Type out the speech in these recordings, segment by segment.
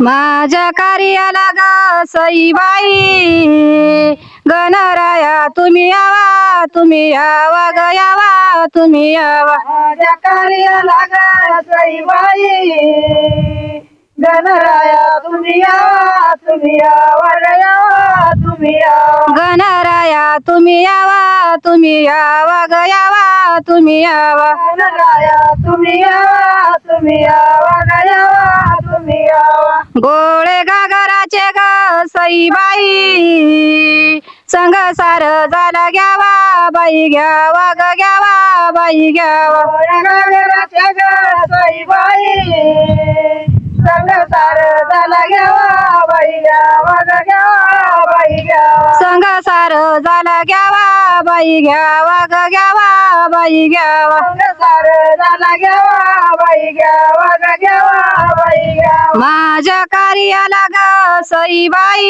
माझ्या कार्याला ग सईबाई. गणराया तुम्ही यावा तुम्ही यावा ग यावा तुम्ही यावा. माझ्या कार्याला ग सईबाई. गणराया तुम्ही यावा तुम्ही यावा ग यावा तुम्ही यावा. गणराया तुम्ही यावा तुम्ही यावा ग यावा तुम्ही यावा. गणराया तुम्ही यावा तुम्ही यावा. ग यावा तुम्ही यावा गोळे गागराचे ग सईबाई. संग सार झाला घ्यावा बाई घ्यावा ग घ्यावा बाई घ्यावा. घराच्या ग सईबाई. संगसार झाला घ्यावा बाई घ्यावा ग घ्यावा बाई घ्यावा. संग सार झाला घ्यावा बाई घ्यावा ग घ्यावा. बाई घ्यावा. संगसार झाला घ्यावा बाई घ्यावा ग घ्यावा बाई घ्यावा. माझ्या कार्याला ग सईबाई.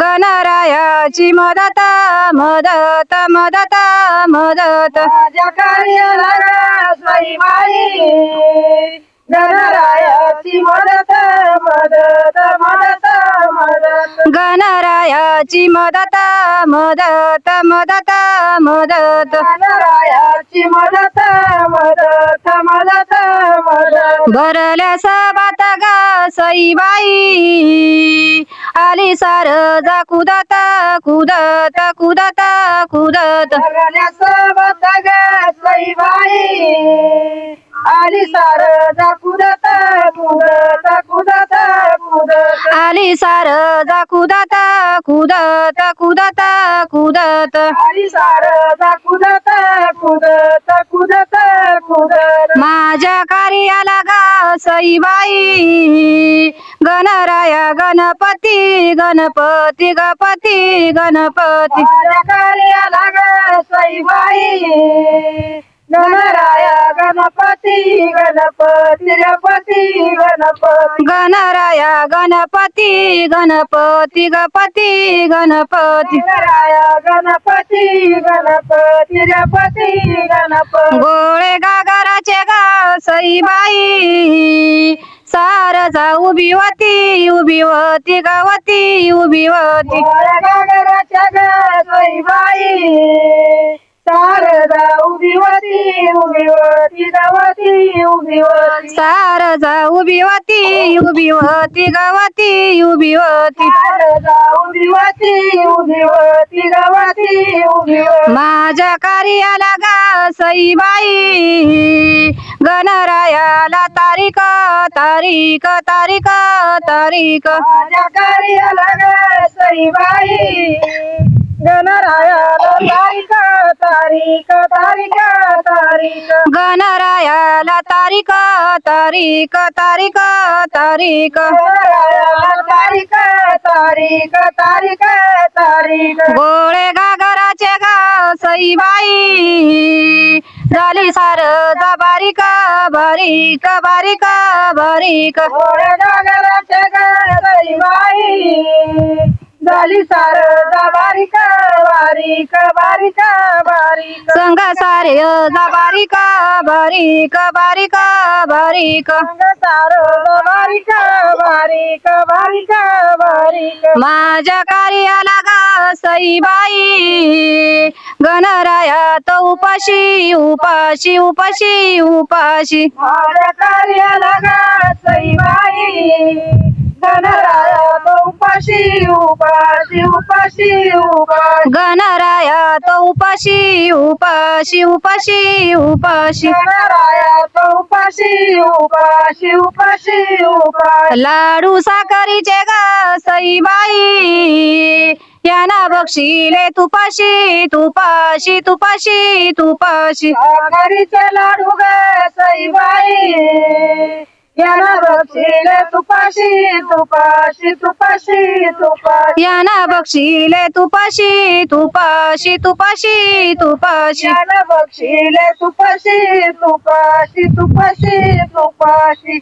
गणरायाची मदत मदत मदत मदत. माझ्या कार्याला ग सईबाई. गणरायाची गणरायाची मदत मदत मदत मदत. गणरायाची मदत मदत मदत मदत. भरल्या सबात ग सईबाई. आली सार जा कुदत कुदत कुदत कुदत. सोबत ग सईबाई. आली सार कुदत कुदत कुदत कुदत. आली सार जा कुदत कुदत कुदत कुदत आली सार कुदत कुदत कुदत कुदत माझ्या कार्याला ग सईबाई. गणराया गणपती गणपती गणपती. गणपती कार्याला ग सईबाई. गणराया गणपती गणपती गणपती गणपती. गणराया गणपती गणपती गणपती गणपती. गणराया गणपती गणपती गणपती गणपती. गोळे गागराचे ग सईबाई सार जा उभी होती उभी होती गवती उभी होती. गागराच्या ग सईबाई शारदा उभी होती उभी होती गवती उभी होती. सार जा उभी होती उभी होती गवती उभी होती. शारदा उभी होती उभी होती गवती उभी होती. माझ्या कार्याला ग सईबाई गणरायाला तारीख तारीख तारीख तारीख. माझ्या कार्याला ग सईबाई तारीख तारीख तारीख तारीख. गणरायाला तारीख तारीख तारीख तारीख. तारीख तारीख तारीख तारीख. गोळे गागराचे ग सईबाई झाली सार बारीक बारीक बारीक. बारीक गागराच्या गईबाई झाली सार बारीक बारीक बारीक बारीक. संग सारे जा बारीक बारीक बारीक बारीक. सार बारीक बारीक बारीक बारीक. माझ्या कार्याला ग सईबाई. गणराया तो उपाशी उपाशी उपाशी उपाशी. माझ्या कार्याला ग सईबाई. उपाशी उपाशी उपाशी उपाशी. गणराया तो उपाशी उपाशी उपाशी उपाशी. गणराया तो उपाशी उपाशी उपाशी उपाशी. लाडू साखरीचे ग सईबाई यांना बक्षिले तुपाशी तुपाशी तुपाशी तुपाशी. साखरीचे लाडू ग सईबाई बक्षीले तुपाशी तुपाशी तुपाशी तुपाशी. यांना बक्षिले तुपाशी तुपाशी तुपाशी तुपाशी. याला बक्षीले तुपाशी तुपाशी तुपाशी तुपाशी.